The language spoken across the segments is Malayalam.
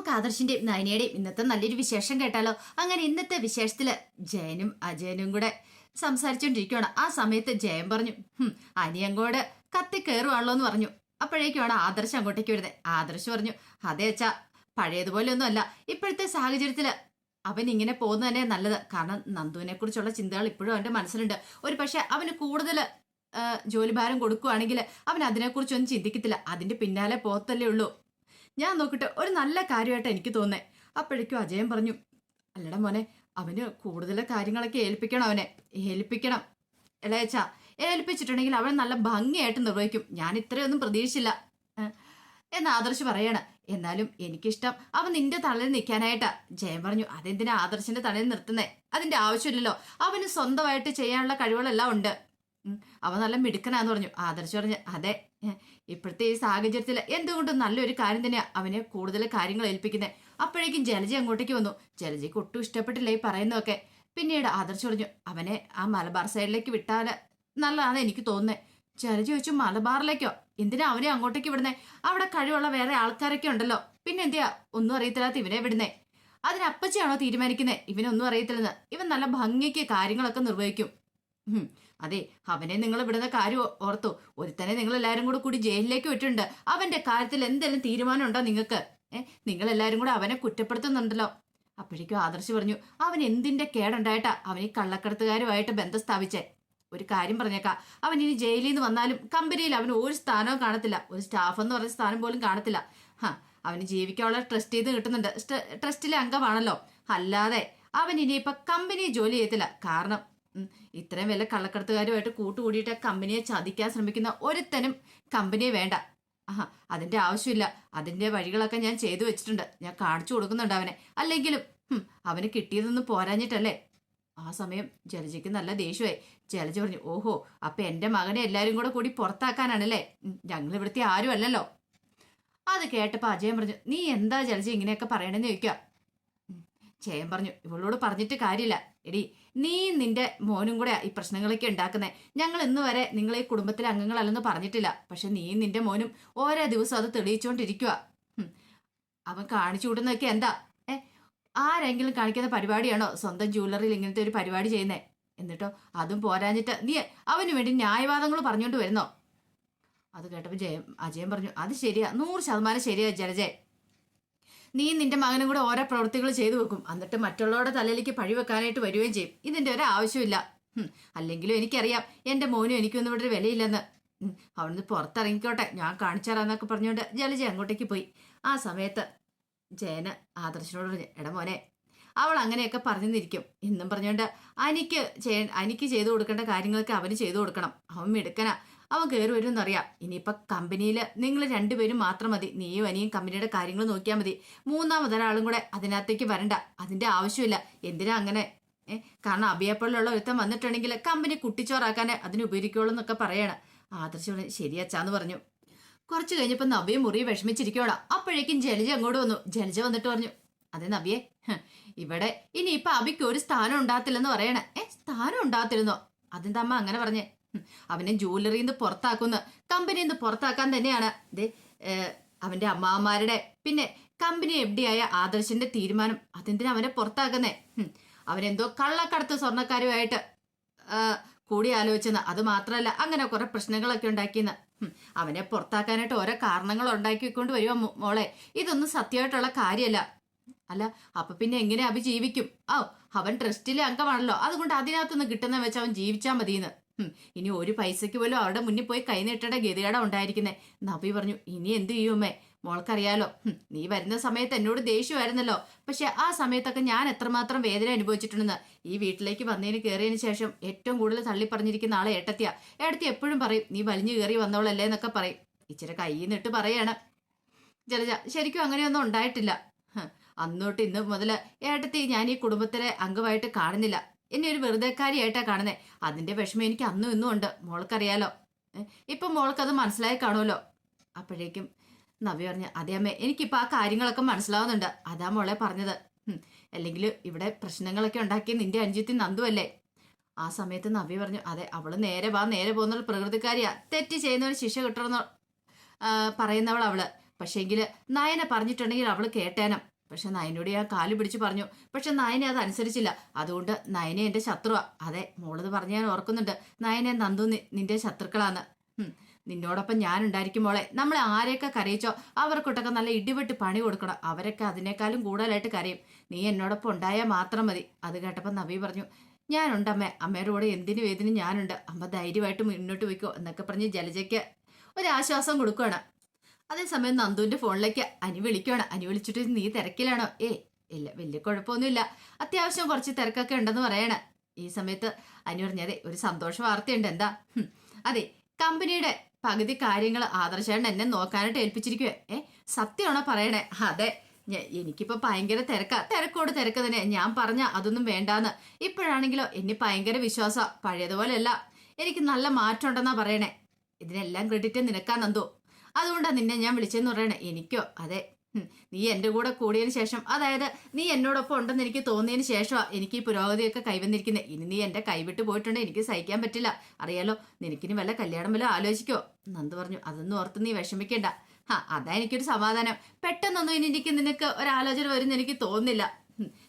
നമുക്ക് ആദർശിന്റെയും നയനയുടെയും ഇന്നത്തെ നല്ലൊരു വിശേഷം കേട്ടാലോ? അങ്ങനെ ഇന്നത്തെ വിശേഷത്തിൽ ജയനും അജയനും കൂടെ സംസാരിച്ചോണ്ടിരിക്കുകയാണ് ആ സമയത്ത് ജയൻ പറഞ്ഞു "ഹും, അനിയങ്കോട് കത്തി കയറുവാണല്ലോ എന്ന് പറഞ്ഞു. അപ്പോഴേക്കുമാണ് ആദർശ് അങ്ങോട്ടേക്ക് വരുന്നത്. ആദർശ് പറഞ്ഞു അതെ അച്ഛാ പഴയതുപോലെ ഒന്നുമല്ല ഇപ്പോഴത്തെ സാഹചര്യത്തിൽ അവൻ ഇങ്ങനെ പോകുന്നത് തന്നെ നല്ലത്. കാരണം നന്ദുവിനെ കുറിച്ചുള്ള ചിന്തകൾ ഇപ്പോഴും അവന്റെ മനസ്സിലുണ്ട്. ഒരു പക്ഷെ അവന് കൂടുതൽ ജോലിഭാരം കൊടുക്കുകയാണെങ്കിൽ അവൻ അതിനെക്കുറിച്ചൊന്നും ചിന്തിക്കത്തില്ല. അതിന്റെ പിന്നാലെ പോകത്തല്ലേ ഉള്ളൂ. ഞാൻ നോക്കിട്ട് ഒരു നല്ല കാര്യമായിട്ട് എനിക്ക് തോന്നേ. അപ്പോഴേക്കും അജയൻ പറഞ്ഞു അല്ലട മോനെ അവന് കൂടുതൽ കാര്യങ്ങളൊക്കെ ഏൽപ്പിക്കണം അവനെ ഏൽപ്പിക്കണം. ഇളയച്ച ഏൽപ്പിച്ചിട്ടുണ്ടെങ്കിൽ അവൻ നല്ല ഭംഗിയായിട്ട് നിർവഹിക്കും. ഞാൻ ഇത്രയൊന്നും പ്രതീക്ഷിച്ചില്ല. എന്ന് ആദർശ് പറയാണ് എന്നാലും എനിക്കിഷ്ടം അവൻ നിന്റെ തലയിൽ നിൽക്കാനായിട്ടാ. ജയൻ പറഞ്ഞു അതെന്തിനാ ആദർശിന്റെ തലയിൽ നിർത്തുന്നേ? അതിന്റെ ആവശ്യമില്ലല്ലോ. അവന് സ്വന്തമായിട്ട് ചെയ്യാനുള്ള കഴിവുകളെല്ലാം ഉണ്ട്. അവൻ നല്ല മിടുക്കനാന്ന് പറഞ്ഞു. ആദർശ് പറഞ്ഞു അതെ ഇപ്പോഴത്തെ ഈ സാഹചര്യത്തിൽ എന്തുകൊണ്ടും നല്ലൊരു കാര്യം തന്നെ അവനെ കൂടുതൽ കാര്യങ്ങൾ ഏൽപ്പിക്കുന്നത് അപ്പോഴേക്കും ജലജ അങ്ങോട്ടേക്ക് വന്നു. ജലജയ്ക്ക് ഒട്ടും ഇഷ്ടപ്പെട്ടില്ല ഈ പറയുന്നതൊക്കെ. പിന്നീട് ആദർശ് പറഞ്ഞു അവനെ ആ മലബാർ സൈഡിലേക്ക് വിട്ടാൽ നല്ലതാണ് എനിക്ക് തോന്നുന്നത് ജലജ ചോദിച്ചു മലബാറിലേക്കോ? എന്തിനാ അവനെ അങ്ങോട്ടേക്ക് വിടുന്നേ? അവിടെ കഴിവുള്ള വേറെ ആൾക്കാരൊക്കെ ഉണ്ടല്ലോ. പിന്നെ എന്തിയാ? ഒന്നും അറിയത്തില്ലാത്ത ഇവനെ വിടുന്നേ. അതിനപ്പച്ചയാണോ തീരുമാനിക്കുന്നത് ഇവനൊന്നും അറിയത്തില്ലെന്ന്. ഇവൻ നല്ല ഭംഗിക്ക് കാര്യങ്ങളൊക്കെ നിർവഹിക്കും. അതെ അവനെ നിങ്ങൾ വിടുന്ന കാര്യം ഓർത്തു. ഒരുത്തനെ നിങ്ങൾ എല്ലാവരും കൂടെ കൂടി ജയിലിലേക്ക് വിട്ടിട്ടുണ്ട്. അവന്റെ കാര്യത്തിൽ എന്തെങ്കിലും തീരുമാനം ഉണ്ടോ നിങ്ങൾക്ക്? ഏഹ് നിങ്ങൾ എല്ലാവരും കൂടെ അവനെ കുറ്റപ്പെടുത്തുന്നുണ്ടല്ലോ. അപ്പോഴേക്കും ആദർശ് പറഞ്ഞു അവൻ എന്തിന്റെ കേടുണ്ടായിട്ടാ അവൻ ഈ കള്ളക്കടത്തുകാരുമായിട്ട് ബന്ധം സ്ഥാപിച്ചേ? ഒരു കാര്യം പറഞ്ഞേക്കാം. അവൻ ഇനി ജയിലിൽ നിന്ന് വന്നാലും കമ്പനിയിൽ അവന് ഒരു സ്ഥാനവും കാണത്തില്ല. ഒരു സ്റ്റാഫ് എന്ന് പറഞ്ഞ സ്ഥാനം പോലും കാണത്തില്ല. ഹാ അവന് ജീവിക്കാനുള്ള ട്രസ്റ്റ് ചെയ്ത് കിട്ടുന്നുണ്ട്. ട്രസ്റ്റിലെ അംഗമാണല്ലോ. അല്ലാതെ അവൻ ഇനിയിപ്പൊ കമ്പനി ജോലി ചെയ്യത്തില്ല. കാരണം ഇത്രയും വല്ല കള്ളക്കടത്തുകാരുമായിട്ട് കൂട്ടുകൂടിയിട്ട് കമ്പനിയെ ചതിക്കാൻ ശ്രമിക്കുന്ന ഒരുത്തനും കമ്പനിയെ വേണ്ട. ആഹാ അതിന്റെ ആവശ്യമില്ല. അതിന്റെ വഴികളൊക്കെ ഞാൻ ചെയ്തു വെച്ചിട്ടുണ്ട്. ഞാൻ കാണിച്ചു കൊടുക്കുന്നുണ്ട് അവനെ. അല്ലെങ്കിലും അവന് കിട്ടിയതൊന്നും പോരാഞ്ഞിട്ടല്ലേ? ആ സമയം ജലജയ്ക്ക് നല്ല ദേഷ്യമായി. ജലജ പറഞ്ഞു ഓഹോ അപ്പൊ എന്റെ മകനെ എല്ലാരും കൂടെ കൂടി പുറത്താക്കാനാണല്ലേ? ഞങ്ങൾ ഇവിടുത്തെ ആരും അല്ലല്ലോ അത് കേട്ടപ്പോൾ അജയൻ പറഞ്ഞു നീ എന്താ ജലജ ഇങ്ങനെയൊക്കെ പറയണെന്ന് ചോദിക്കുക ജയൻ പറഞ്ഞു. ഇവളോട് പറഞ്ഞിട്ട് കാര്യമില്ല. എടി നീ നിന്റെ മോനും കൂടെ ഈ പ്രശ്നങ്ങളൊക്കെ ഉണ്ടാക്കുന്നേ. ഞങ്ങൾ ഇന്ന് വരെ നിങ്ങൾ ഈ കുടുംബത്തിലെ അംഗങ്ങളല്ലെന്ന് പറഞ്ഞിട്ടില്ല. പക്ഷെ നീ നിന്റെ മോനും ഓരോ ദിവസം അത് തെളിയിച്ചുകൊണ്ടിരിക്കുക അവൻ കാണിച്ചു വിടുന്നതൊക്കെ എന്താ? ഏ ആരെങ്കിലും കാണിക്കുന്ന പരിപാടിയാണോ സ്വന്തം ജ്വല്ലറിയിൽ ഇങ്ങനത്തെ ഒരു പരിപാടി ചെയ്യുന്നേ? എന്നിട്ടോ അതും പോരാഞ്ഞിട്ട് നീ അവന് വേണ്ടി ന്യായവാദങ്ങൾ പറഞ്ഞുകൊണ്ട് വരുന്നോ? അത് കേട്ടപ്പോൾ ജയം അജയൻ പറഞ്ഞു അത് ശരിയാ. നൂറ് ശതമാനം ശരിയാ ജലജയ്. നീ നിന്റെ മകനും കൂടെ ഓരോ പ്രവൃത്തികൾ ചെയ്തു വെക്കും. എന്നിട്ട് മറ്റുള്ളവരുടെ തലയിലേക്ക് പഴി വെക്കാനായിട്ട് വരികയും ചെയ്യും. ഇതിന്റെ ഒരു ആവശ്യമില്ല. അല്ലെങ്കിലും എനിക്കറിയാം എന്റെ മോനും എനിക്കൊന്നും ഇവിടെ ഒരു വിലയില്ലെന്ന്. അവിടുന്ന് പുറത്തിറങ്ങിക്കോട്ടെ. ഞാൻ കാണിച്ചാറാന്നൊക്കെ പറഞ്ഞുകൊണ്ട് ജലജ അങ്ങോട്ടേക്ക് പോയി. ആ സമയത്ത് ജയന് ആദർശനോട് പറഞ്ഞു എടാ മോനെ അവൾ അങ്ങനെയൊക്കെ പറഞ്ഞിരിക്കും. എന്നും പറഞ്ഞുകൊണ്ട് അനിക്ക് ചെയ്യ അനിക്ക് ചെയ്തു കൊടുക്കേണ്ട കാര്യങ്ങളൊക്കെ അവന് ചെയ്തു കൊടുക്കണം. അവൻ മിടുക്കനാ. അവൻ കയറി വരുമെന്നറിയാം ഇനിയിപ്പോൾ കമ്പനിയിൽ നിങ്ങൾ രണ്ടുപേരും മാത്രം മതി. നീയും അനിയും കമ്പനിയുടെ കാര്യങ്ങൾ നോക്കിയാൽ മതി. മൂന്നാമതൊരാളും കൂടെ അതിനകത്തേക്ക് വരണ്ട. അതിന്റെ ആവശ്യമില്ല. എന്തിനാ അങ്ങനെ? കാരണം അഭിയപ്പോഴുള്ള ഒരുത്തം വന്നിട്ടുണ്ടെങ്കിൽ കമ്പനി കുട്ടിച്ചോറാക്കാൻ അതിന് ഉപയോഗിക്കുള്ളൂ എന്നൊക്കെ പറയാണ്. ആദർശം പറഞ്ഞു, പറഞ്ഞു. കുറച്ച് കഴിഞ്ഞപ്പോൾ നവ്യ മുറി വിഷമിച്ചിരിക്കോടാ അപ്പോഴേക്കും ജലജ അങ്ങോട്ട് വന്നു. ജലജ വന്നിട്ട് പറഞ്ഞു അതെ നവ്യേ ഇവിടെ ഇനി ഇപ്പൊ അബിക്ക് ഒരു സ്ഥാനം ഉണ്ടാകത്തില്ലെന്ന് പറയണേ. ഏ? സ്ഥാനം ഉണ്ടാകത്തില്ലെന്നോ? അതെന്താ അമ്മ അങ്ങനെ പറഞ്ഞേ? അവനെ ജൂവലറിയിൽ നിന്ന് പുറത്താക്കുന്ന കമ്പനിയിൽ നിന്ന് പുറത്താക്കാൻ തന്നെയാണ്. ദേ അവന്റെ അമ്മാമാരുടെ പിന്നെ കമ്പനി ആയ ആദർശിന്റെ തീരുമാനം. അതെന്തിനാ അവനെ പുറത്താക്കുന്നേ? അവനെന്തോ കള്ളക്കടത്ത് സ്വർണക്കാരുമായിട്ട് കൂടി ആലോചിച്ചെന്ന് അത് മാത്രമല്ല അങ്ങനെ കുറെ പ്രശ്നങ്ങളൊക്കെ ഉണ്ടാക്കിയെന്ന്. അവനെ പുറത്താക്കാനായിട്ട് ഓരോ കാരണങ്ങൾ ഉണ്ടാക്കിക്കൊണ്ട് വരുവാ മോളെ. ഇതൊന്നും സത്യമായിട്ടുള്ള കാര്യമല്ല അല്ല അപ്പൊ പിന്നെ എങ്ങനെ അഭി ജീവിക്കും? ഓ അവൻ ട്രസ്റ്റിലെ അംഗമാണല്ലോ. അതുകൊണ്ട് അതിനകത്തുനിന്ന് കിട്ടുന്ന വെച്ച് അവൻ ജീവിച്ചാൽ മതിയെന്ന്. ഇനി ഒരു പൈസയ്ക്ക് പോലും അവരുടെ മുന്നിൽ പോയി കൈനീട്ടട ഗതികേട ഉണ്ടായിരിക്കുന്നത് നബി പറഞ്ഞു ഇനി എന്ത് ചെയ്യുമേ മോൾക്കറിയാലോ. നീ വരുന്ന സമയത്ത് എന്നോട് ദേഷ്യമായിരുന്നല്ലോ. പക്ഷെ ആ സമയത്തൊക്കെ ഞാൻ എത്രമാത്രം വേദന അനുഭവിച്ചിട്ടുണ്ടെന്ന്. ഈ വീട്ടിലേക്ക് വന്നതിന് കയറിയതിന് ശേഷം ഏറ്റവും കൂടുതൽ തള്ളി പറഞ്ഞിരിക്കുന്ന ആളെ ഏട്ടത്തിയ. ഏട്ടത്തി എപ്പോഴും പറയും നീ വലിഞ്ഞു കയറി വന്നവളല്ലേ എന്നൊക്കെ പറയും. ഇച്ചിരി കയ്യിൽ നിന്നിട്ട് പറയാണ്. ജലജ ശരിക്കും അങ്ങനെയൊന്നും ഉണ്ടായിട്ടില്ല. അന്നോട്ട് ഇന്ന് മുതൽ ഏട്ടത്തി ഞാൻ ഈ കുടുംബത്തിലെ അംഗമായിട്ട് കാണുന്നില്ല. എന്നെ ഒരു വെറുതെക്കാരിയായിട്ടാ കാണുന്നേ. അതിന്റെ വിഷമം എനിക്ക് അന്നും ഇന്നും ഉണ്ട്. മോൾക്കറിയാലോ. ഇപ്പൊ മോൾക്കത് മനസ്സിലായി കാണുമല്ലോ. അപ്പോഴേക്കും നവി പറഞ്ഞു അതെ അമ്മേ എനിക്കിപ്പൊ ആ കാര്യങ്ങളൊക്കെ മനസ്സിലാവുന്നുണ്ട്. അതാ മോളെ പറഞ്ഞത്. അല്ലെങ്കിൽ ഇവിടെ പ്രശ്നങ്ങളൊക്കെ ഉണ്ടാക്കിയ നിന്റെ അനുജത്തി നന്ദുവല്ലേ ആ സമയത്ത് നവി പറഞ്ഞു അതെ അവൾ നേരെ വാ നേരെ പോകുന്ന പ്രകൃതിക്കാരിയാ. തെറ്റ് ചെയ്യുന്നവന് ശിക്ഷ കിട്ടണമെന്ന് പറയുന്നവൾ അവൾ. പക്ഷേങ്കിൽ നയനെ പറഞ്ഞിട്ടുണ്ടെങ്കിൽ അവൾ കേട്ടേനം. പക്ഷെ നയനോട് ഞാൻ കാൽ പിടിച്ച് പറഞ്ഞു പക്ഷെ നയനെ അത് അനുസരിച്ചില്ല. അതുകൊണ്ട് നയനെ എന്റെ ശത്രുവാ. അതെ മോളത് പറഞ്ഞ് ഞാൻ ഓർക്കുന്നുണ്ട്. നയനെ നന്ദു നിന്റെ ശത്രുക്കളാന്ന്. ഹും, നിന്നോടൊപ്പം ഞാൻ ഉണ്ടായിരിക്കും മോളെ. നമ്മളെ ആരെയൊക്കെ കരയിച്ചോ അവർക്കൊട്ടൊക്കെ നല്ല ഇടിവെട്ട് പണി കൊടുക്കണം. അവരൊക്കെ അതിനേക്കാളും കൂടുതലായിട്ട് കരയും. നീ എന്നോടൊപ്പം ഉണ്ടായാൽ മാത്രം മതി. അത് കേട്ടപ്പോൾ നബി പറഞ്ഞു ഞാനുണ്ട് അമ്മേ. അമ്മയുടെ കൂടെ എന്തിനു വേദിനും ഞാനുണ്ട്. അമ്മ ധൈര്യമായിട്ട് മുന്നോട്ട് പോയിക്കോ എന്നൊക്കെ പറഞ്ഞ് ജലജയ്ക്ക് ഒരാശ്വാസം കൊടുക്കുകയാണ് അതേസമയം നന്ദുവിന്റെ ഫോണിലേക്ക് അനി വിളിക്കുകയാണ് അനി വിളിച്ചിട്ട് നീ തിരക്കിലാണോ? ഏ ഇല്ല വലിയ കുഴപ്പമൊന്നുമില്ല. അത്യാവശ്യം കുറച്ച് തിരക്കൊക്കെ ഉണ്ടെന്ന് പറയണ. ഈ സമയത്ത് അനി പറഞ്ഞതെ ഒരു സന്തോഷ വാർത്തയുണ്ട്. എന്താ? അതെ കമ്പനിയുടെ പകുതി കാര്യങ്ങൾ ആദർശേണ്ട എന്നെ നോക്കാനായിട്ട് ഏൽപ്പിച്ചിരിക്കുവേ. ഏ സത്യമാണോ പറയണേ? അതെ എനിക്കിപ്പോ ഭയങ്കര തിരക്ക. തിരക്കോട് തിരക്ക് തന്നെ. ഞാൻ പറഞ്ഞ അതൊന്നും വേണ്ടാന്ന്. ഇപ്പോഴാണെങ്കിലോ എന്നെ ഭയങ്കര വിശ്വാസ. പഴയതുപോലെയല്ല. എനിക്ക് നല്ല മാറ്റം ഉണ്ടെന്നാ പറയണേ. ഇതിനെല്ലാം ക്രെഡിറ്റ് നിനക്കാ നന്ദു. അതുകൊണ്ടാ നിന്നെ ഞാൻ വിളിച്ചെന്ന് പറയണേ. എനിക്കോ? അതെ. നീ എന്റെ കൂടെ കൂടിയതിന് ശേഷം അതായത് നീ എന്നോടൊപ്പം ഉണ്ടെന്ന് എനിക്ക് തോന്നിയതിന് ശേഷമാണ് എനിക്ക് ഈ പുരോഗതിയൊക്കെ കൈവന്നിരിക്കുന്നത് ഇനി നീ എന്റെ കൈവിട്ട് പോയിട്ടുണ്ടെങ്കിൽ എനിക്ക് സഹിക്കാൻ പറ്റില്ല. അറിയാലോ നിനക്കിനി വല്ല കല്യാണം വല്ല ആലോചിക്കോ? നന്ദു പറഞ്ഞു അതൊന്നും ഓർത്ത് നീ വിഷമിക്കണ്ട. ആ അതാ എനിക്കൊരു സമാധാനം. പെട്ടെന്നൊന്നും ഇനി എനിക്ക് നിനക്ക് ഒരാലോചന വരുമെന്ന് എനിക്ക് തോന്നുന്നില്ല.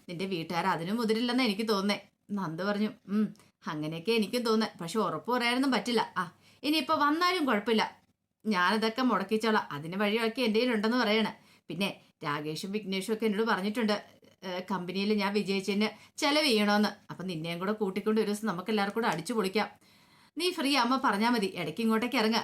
നിന്റെ വീട്ടുകാർ അതിനും മുതിരില്ലെന്ന് എനിക്ക് തോന്നേ നന്ദു പറഞ്ഞു ഉം. അങ്ങനെയൊക്കെ എനിക്കും തോന്നേ പക്ഷെ ഉറപ്പ് പറയാനൊന്നും പറ്റില്ല. ആ ഇനിയിപ്പോൾ വന്നാലും കുഴപ്പമില്ല. ഞാനതൊക്കെ മുടക്കിച്ചോളാം. അതിന് വഴിയാക്കി എന്റെ കയ്യിലുണ്ടെന്ന് പറയണേ. പിന്നെ രാകേഷും വിഘ്നേഷും ഒക്കെ എന്നോട് പറഞ്ഞിട്ടുണ്ട് കമ്പനിയിൽ ഞാൻ വിജയിച്ചതിന് ചെലവ് ചെയ്യണമെന്ന് അപ്പം നിന്നെയും കൂടെ കൂട്ടിക്കൊണ്ട് ഒരു ദിവസം നമുക്ക് എല്ലാവർക്കും കൂടെ അടിച്ചു പൊളിക്കാം. നീ ഫ്രീ അമ്മ പറഞ്ഞാൽ മതി. ഇടയ്ക്ക് ഇങ്ങോട്ടേക്ക് ഇറങ്ങുക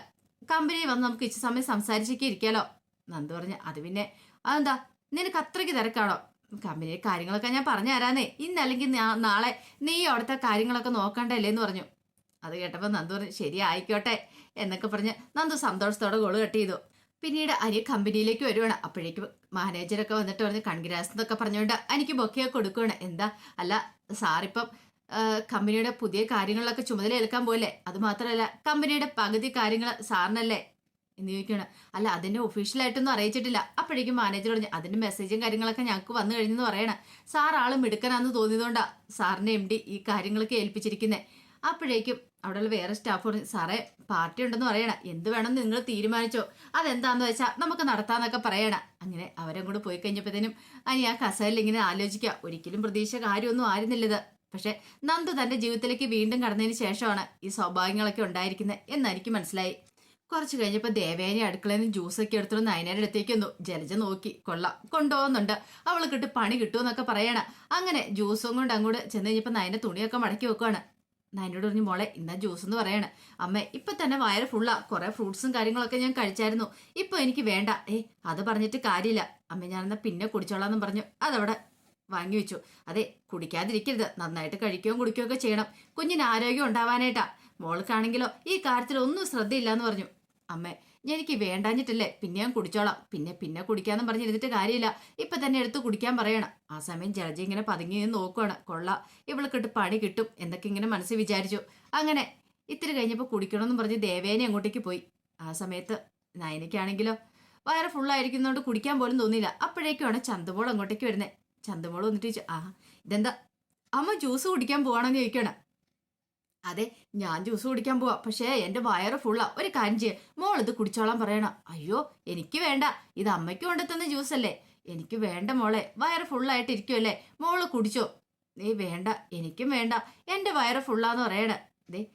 കമ്പനി വന്ന് നമുക്ക് ഇച്ചിരി സമയം സംസാരിച്ചൊക്കെ ഇരിക്കാലോ. നന്ദു പറഞ്ഞു അത് പിന്നെ അതെന്താ? നിനക്ക് അത്രയ്ക്ക് തിരക്കാണോ? കമ്പനിയിലെ കാര്യങ്ങളൊക്കെ ഞാൻ പറഞ്ഞു തരാന്നേ. ഇന്നല്ലെങ്കിൽ നാളെ നീ അവിടുത്തെ കാര്യങ്ങളൊക്കെ നോക്കണ്ടല്ലേ എന്ന് പറഞ്ഞു. അത് കേട്ടപ്പോൾ നന്ദു പറഞ്ഞു ശരി ആയിക്കോട്ടെ എന്നൊക്കെ പറഞ്ഞ് നന്ദു സന്തോഷത്തോടെ ഗോൾ കട്ട് ചെയ്തു. പിന്നീട് അനിയ കമ്പനിയിലേക്ക് വരുവാണ്. അപ്പോഴേക്കും മാനേജറൊക്കെ വന്നിട്ട് പറഞ്ഞ് കൺഗ്രാസ് എന്നൊക്കെ പറഞ്ഞുകൊണ്ട് എനിക്ക് ബൊക്കെയൊക്കെ കൊടുക്കുകയാണ് എന്താ? അല്ല സാറിപ്പം കമ്പനിയുടെ പുതിയ കാര്യങ്ങളിലൊക്കെ ചുമതല ഏൽക്കാൻ പോലെ അത് മാത്രമല്ല കമ്പനിയുടെ പകുതി കാര്യങ്ങൾ സാറിനല്ലേ? എന്ന് ചോദിക്കുകയാണ് അല്ല അതിന്റെ ഒഫീഷ്യലായിട്ടൊന്നും അറിയിച്ചിട്ടില്ല. അപ്പോഴേക്കും മാനേജർ പറഞ്ഞു അതിന്റെ മെസ്സേജും കാര്യങ്ങളൊക്കെ ഞങ്ങൾക്ക് വന്നു കഴിഞ്ഞെന്ന് പറയണം. സാർ ആളും മിടുക്കനാന്ന് തോന്നിയതുകൊണ്ടാണ് സാറിന്റെ എം ഡി ഈ കാര്യങ്ങളൊക്കെ ഏൽപ്പിച്ചിരിക്കുന്നത് അപ്പോഴേക്കും അവിടെയുള്ള വേറെ സ്റ്റാഫ് സാറേ പാർട്ടി ഉണ്ടെന്ന് പറയണ എന്ത് വേണം നിങ്ങൾ തീരുമാനിച്ചോ. അതെന്താന്ന് വെച്ചാൽ നമുക്ക് നടത്താന്നൊക്കെ പറയണ. അങ്ങനെ അവരും കൂടെ പോയി കഴിഞ്ഞപ്പോഴത്തേനും അനി ആ കസേരയിൽ ഇങ്ങനെ ആലോചിക്കുക. ഒരിക്കലും പ്രതീക്ഷ കാര്യമൊന്നും ആയിരുന്നില്ലത്. പക്ഷെ നന്ദു തന്റെ ജീവിതത്തിലേക്ക് വീണ്ടും കടന്നതിന് ശേഷമാണ് ഈ സൗഭാഗ്യങ്ങളൊക്കെ ഉണ്ടായിരിക്കുന്നത് എന്നായിരിക്കും മനസ്സിലായി. കുറച്ച് കഴിഞ്ഞപ്പോൾ ദേവേനെ അടുക്കളയിൽ നിന്ന് ജ്യൂസൊക്കെ എടുത്തിട്ട് നയനയുടെ അടുത്തേക്ക് വന്നു. ജലജ നോക്കി കൊള്ളാം കൊണ്ടുപോകുന്നുണ്ട്. അവൾക്ക് കിട്ടി പണി കിട്ടുമെന്നൊക്കെ പറയണ. അങ്ങനെ ജ്യൂസും കൊണ്ട് അങ്ങോട്ട് ചെന്ന് കഴിഞ്ഞപ്പോൾ നയനെ തുണിയൊക്കെ മടക്കി വെക്കുവാണ്. നയനോട് പറഞ്ഞു മോളെ ഇന്നാ ജ്യൂസ് എന്ന് പറയണേ. അമ്മ ഇപ്പൊ തന്നെ വയറ് ഫുള്ളാ കുറെ ഫ്രൂട്ട്സും കാര്യങ്ങളൊക്കെ ഞാൻ കഴിച്ചായിരുന്നു. ഇപ്പൊ എനിക്ക് വേണ്ട. ഏ അത് പറഞ്ഞിട്ട് കാര്യമില്ല. അമ്മ ഞാനെന്നാ പിന്നെ കുടിച്ചോളാന്നും പറഞ്ഞു. അതവിടെ വാങ്ങി വെച്ചു. അതെ കുടിക്കാതിരിക്കരുത്. നന്നായിട്ട് കഴിക്കുകയും കുടിക്കുകയും ഒക്കെ ചെയ്യണം. കുഞ്ഞിന് ആരോഗ്യം ഉണ്ടാവാനായിട്ടാ. മോൾക്കാണെങ്കിലോ ഈ കാര്യത്തിൽ ഒന്നും ശ്രദ്ധയില്ല എന്ന് പറഞ്ഞു. അമ്മേ എനിക്ക് വേണ്ടാഞ്ഞിട്ടല്ലേ? പിന്നെ ഞാൻ കുടിച്ചോളാം. പിന്നെ പിന്നെ കുടിക്കാന്നും പറഞ്ഞിരുന്നിട്ട് കാര്യമില്ല. ഇപ്പൊ തന്നെ എടുത്ത് കുടിക്കാൻ പറയണം. ആ സമയം ജഡ്ജി ഇങ്ങനെ പതുങ്ങി നോക്കുവാണ്. കൊള്ളാം. ഇവൾക്കിട്ട് പണി കിട്ടും. എന്നൊക്കെ ഇങ്ങനെ മനസ്സിൽ വിചാരിച്ചു. അങ്ങനെ ഇത്തിരി കഴിഞ്ഞപ്പോൾ കുടിക്കണമെന്നും പറഞ്ഞ് ദേവേനെ അങ്ങോട്ടേക്ക് പോയി. ആ സമയത്ത് നയനയ്ക്കാണെങ്കിലോ വയറ് ഫുള്ളായിരിക്കുന്നതുകൊണ്ട് കുടിക്കാൻ പോലും തോന്നിയില്ല. അപ്പോഴേക്കുമാണ് ചന്തമോൾ അങ്ങോട്ടേക്ക് വരുന്നത് ചന്തമോൾ വന്നിട്ട് ചോദിച്ചു ആ ഇതെന്താ? അമ്മ ജ്യൂസ് കുടിക്കാൻ പോവാണെന്ന് ചോദിക്കണം അതെ ഞാൻ ജ്യൂസ് കുടിക്കാൻ പോവാ. പക്ഷേ എന്റെ വയറ് ഫുള്ളാ ഒരു കാര്യം ചെയ്യ. മോൾ ഇത് കുടിച്ചോളാൻ പറയണം. അയ്യോ എനിക്ക് വേണ്ട. ഇത് അമ്മയ്ക്ക് കൊണ്ടെത്തുന്ന ജ്യൂസ് അല്ലേ? എനിക്ക് വേണ്ട മോളെ. വയറ് ഫുള്ളായിട്ട് ഇരിക്കുമല്ലേ മോൾ കുടിച്ചോ? നീ വേണ്ട. എനിക്കും വേണ്ട. എന്റെ വയറ് ഫുള്ളാന്ന് പറയണ. ദേ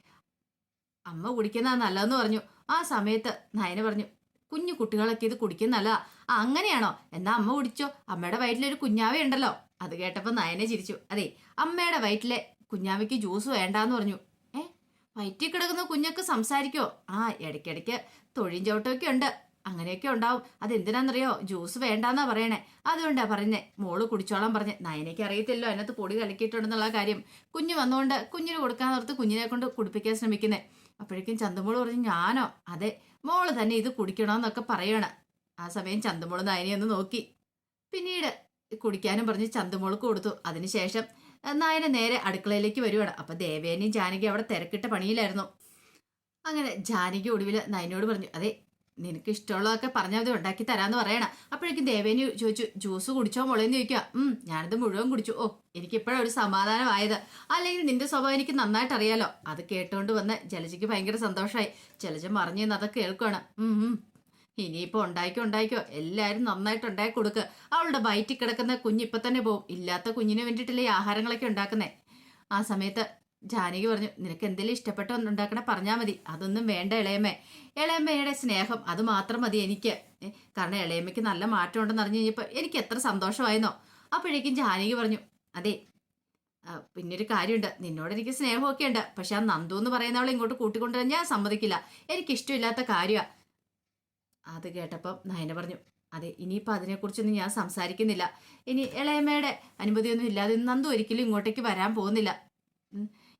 അമ്മ കുടിക്കുന്ന നല്ലതെന്ന് പറഞ്ഞു. ആ സമയത്ത് നയന പറഞ്ഞു കുഞ്ഞു കുട്ടികളൊക്കെ ഇത് കുടിക്കുന്ന നല്ലതാ. ആ അങ്ങനെയാണോ? എന്നാ അമ്മ കുടിച്ചോ? അമ്മയുടെ വയറ്റിലൊരു കുഞ്ഞാവേ ഉണ്ടല്ലോ. അത് കേട്ടപ്പോ നയനെ ചിരിച്ചു. അതെ അമ്മയുടെ വയറ്റിലെ കുഞ്ഞാവയ്ക്ക് ജ്യൂസ് വേണ്ടാന്ന് പറഞ്ഞു. ഏ വയറ്റിൽ കിടക്കുന്ന കുഞ്ഞൊക്കെ സംസാരിക്കോ ആ ഇടയ്ക്കിടയ്ക്ക് തൊഴിയും ചവിട്ടമൊക്കെ ഉണ്ട്. അങ്ങനെയൊക്കെ ഉണ്ടാവും. അതെന്തിനാന്നറിയോ? ജ്യൂസ് വേണ്ടാന്നാ പറയണേ. അതുകൊണ്ടാ പറഞ്ഞേ. മോൾ കുടിച്ചോളാൻ പറഞ്ഞേ. നയനയ്ക്ക് അറിയത്തില്ലോ അതിനകത്ത് പൊടി കലക്കിയിട്ടുണ്ടെന്നുള്ള കാര്യം. കുഞ്ഞ് വന്നുകൊണ്ട് കുഞ്ഞിന് കൊടുക്കാൻ ഓർത്ത് കുഞ്ഞിനെ കൊണ്ട് കുടിപ്പിക്കാൻ ശ്രമിക്കുന്നേ. അപ്പോഴേക്കും ചന്തമോൾ പറഞ്ഞു ഞാനോ? അതെ. മോൾ തന്നെ ഇത് കുടിക്കണമെന്നൊക്കെ പറയണ. ആ സമയം ചന്തമോൾ നയനെ ഒന്ന് നോക്കി. പിന്നീട് കുടിക്കാനും പറഞ്ഞ് ചന്തമോൾക്ക് കൊടുത്തു. അതിനുശേഷം നായന നേരെ അടുക്കളയിലേക്ക് വരുവാണ്. അപ്പൊ ദേവേനയും ജാനകി അവിടെ തിരക്കിട്ട പണിയിലായിരുന്നു. അങ്ങനെ ജാനകി ഒടുവിൽ നയനോട് പറഞ്ഞു അതെ നിനക്ക് ഇഷ്ടമുള്ളതൊക്കെ പറഞ്ഞാൽ അത് ഉണ്ടാക്കി തരാന്ന് പറയണ. അപ്പോഴേക്കും ദേവേനി ചോദിച്ചു ജ്യൂസ് കുടിച്ചോ മോളേന്ന് ചോദിക്കുക. ഉം ഞാനത് മുഴുവൻ കുടിച്ചു. ഓ എനിക്ക് ഒരു സമാധാനമായത്. അല്ലെങ്കിൽ നിന്റെ സ്വഭാവം എനിക്ക് നന്നായിട്ട് അറിയാലോ. അത് കേട്ടുകൊണ്ട് വന്ന് ജലജയ്ക്ക് ഭയങ്കര സന്തോഷമായി ജലജ മറിഞ്ഞു നിന്ന് അതൊക്കെ കേൾക്കുകയാണ് ഉം. ഇനിയിപ്പോ ഉണ്ടായിക്കോ ഉണ്ടായിക്കോ. എല്ലാരും നന്നായിട്ട് ഉണ്ടാക്കി കൊടുക്ക്. അവളുടെ വയറ്റിൽ കിടക്കുന്ന കുഞ്ഞ് ഇപ്പൊ തന്നെ പോവും. ഇല്ലാത്ത കുഞ്ഞിനെ വേണ്ടിയിട്ടല്ലേ ആഹാരങ്ങളൊക്കെ ഉണ്ടാക്കുന്നേ? ആ സമയത്ത് ജാനകി പറഞ്ഞു നിനക്ക് എന്തെങ്കിലും ഇഷ്ടപ്പെട്ട ഉണ്ടാക്കണ പറഞ്ഞാൽ മതി. അതൊന്നും വേണ്ട ഇളയമ്മേ. ഇളയമ്മയുടെ സ്നേഹം അത് മാത്രം മതി എനിക്ക്. കാരണം ഇളയമ്മയ്ക്ക് നല്ല മാറ്റം ഉണ്ടെന്ന് അറിഞ്ഞു കഴിഞ്ഞപ്പോൾ എനിക്ക് എത്ര സന്തോഷമായിരുന്നോ? അപ്പോഴേക്കും ജാനകി പറഞ്ഞു അതെ പിന്നെ ഒരു കാര്യമുണ്ട്. നിന്നോട് എനിക്ക് സ്നേഹമൊക്കെ ഉണ്ട് പക്ഷെ ആ നന്ദു എന്ന് പറയുന്നവളെ ഇങ്ങോട്ട് കൂട്ടിക്കൊണ്ടുവരാൻ ഞാൻ സമ്മതിക്കില്ല. എനിക്ക് ഇഷ്ടമില്ലാത്ത കാര്യമാണ് അത് കേട്ടപ്പം നയന പറഞ്ഞു അതെ ഇനിയിപ്പോൾ അതിനെക്കുറിച്ചൊന്നും ഞാൻ സംസാരിക്കുന്നില്ല. ഇനി ഇളയമ്മയുടെ അനുമതിയൊന്നും ഇല്ലാതെ നന്ദു ഒരിക്കലും ഇങ്ങോട്ടേക്ക് വരാൻ പോകുന്നില്ല.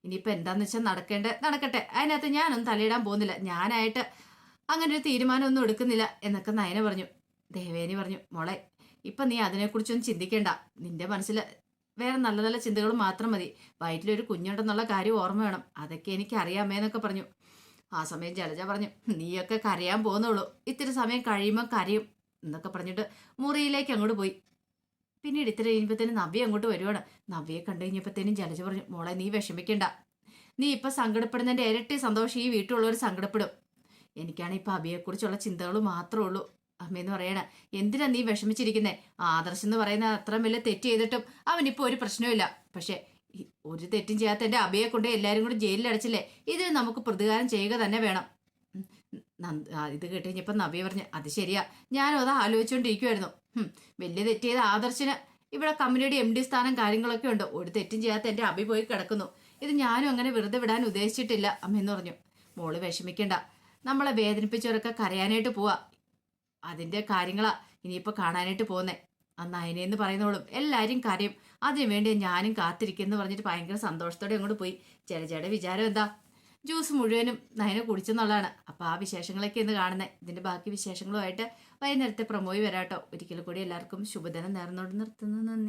ഇനിയിപ്പോൾ എന്താന്ന് വെച്ചാൽ നടക്കേണ്ട നടക്കട്ടെ. അതിനകത്ത് ഞാനൊന്നും തലയിടാൻ പോകുന്നില്ല. ഞാനായിട്ട് അങ്ങനെ ഒരു തീരുമാനമൊന്നും എടുക്കുന്നില്ല എന്നൊക്കെ നയന പറഞ്ഞു. ദേവേനി പറഞ്ഞു മോളെ ഇപ്പം നീ അതിനെക്കുറിച്ചൊന്നും ചിന്തിക്കേണ്ട. നിന്റെ മനസ്സിൽ വേറെ നല്ല നല്ല ചിന്തകൾ മാത്രം മതി. വയറ്റിലൊരു കുഞ്ഞുണ്ടെന്നുള്ള കാര്യം ഓർമ്മ വേണം. അതൊക്കെ എനിക്ക് അറിയാമേന്നൊക്കെ പറഞ്ഞു. ആ സമയം ജലജ പറഞ്ഞു നീയൊക്കെ കരയാൻ പോകുന്നുള്ളൂ. ഇത്തിരി സമയം കഴിയുമ്പോൾ കരയും എന്നൊക്കെ പറഞ്ഞിട്ട് മുറിയിലേക്ക് അങ്ങോട്ട് പോയി. പിന്നീട് ഇത്തിരി കഴിഞ്ഞപ്പോഴത്തേനും നവ്യ അങ്ങോട്ട് വരുവാണ്. നവ്യയെ കണ്ടു കഴിഞ്ഞപ്പോഴത്തേനും ജലജ പറഞ്ഞു മോളെ നീ വിഷമിക്കണ്ട. നീ ഇപ്പം സങ്കടപ്പെടുന്നതിന്റെ ഇരട്ടി സന്തോഷം ഈ വീട്ടിലുള്ളവർ സങ്കടപ്പെടും. എനിക്കാണ് ഇപ്പം അബിയെക്കുറിച്ചുള്ള ചിന്തകൾ മാത്രമേ ഉള്ളൂ. അമ്മയെന്ന് പറയണ എന്തിനാ നീ വിഷമിച്ചിരിക്കുന്നേ? ആദർശ് എന്ന് പറയുന്ന അത്ര വലിയ തെറ്റ് ചെയ്തിട്ടും അവനിപ്പോൾ ഒരു പ്രശ്നവുമില്ല. പക്ഷേ ഒരു തെറ്റും ചെയ്യാത്ത എന്റെ അഭയെ കൊണ്ട് എല്ലാരും കൂടി ജയിലിൽ അടച്ചില്ലേ? ഇത് നമുക്ക് പ്രതികാരം ചെയ്യുക തന്നെ വേണം. ഇത് കേട്ട് കഴിഞ്ഞപ്പോൾ നബിയ പറഞ്ഞു അത് ശരിയാ. ഞാനും അത് ആലോചിച്ചുകൊണ്ടിരിക്കുമായിരുന്നു വലിയ തെറ്റ് ചെയ്ത ആദർശിന്. ഇവിടെ കമ്പനിയുടെ എം ഡി സ്ഥാനം കാര്യങ്ങളൊക്കെ ഉണ്ട്. ഒരു തെറ്റും ചെയ്യാത്ത എന്റെ അബി പോയി കിടക്കുന്നു. ഇത് ഞാനും അങ്ങനെ വെറുതെ വിടാൻ ഉദ്ദേശിച്ചിട്ടില്ല അമ്മയെന്ന് പറഞ്ഞു. മോൾ വിഷമിക്കണ്ട. നമ്മളെ വേദനിപ്പിച്ചവരൊക്കെ കരയാനായിട്ട് പോവാ. അതിന്റെ കാര്യങ്ങളാ ഇനിയിപ്പോൾ കാണാനായിട്ട് പോകുന്നേ. ആ എന്ന് പറയുന്നോളും എല്ലാവരും കരയും. അതിനു വേണ്ടി ഞാനും കാത്തിരിക്കുന്നു പറഞ്ഞിട്ട് ഭയങ്കര സന്തോഷത്തോടെ അങ്ങോട്ട് പോയി. ജലജയുടെ വിചാരം എന്താ? ജ്യൂസ് മുഴുവനും നയനെ കുടിച്ചെന്നുള്ളതാണ്. അപ്പോൾ ആ വിശേഷങ്ങളൊക്കെ ഇന്ന് കാണുന്നത് ഇതിന്റെ ബാക്കി വിശേഷങ്ങളുമായിട്ട് വൈകുന്നേരത്തെ പ്രമോയി വരാട്ടോ. ഒരിക്കൽ കൂടി എല്ലാവർക്കും ശുഭദിനം നേർന്നോട് നിർത്തുന്നു. നന്ദി.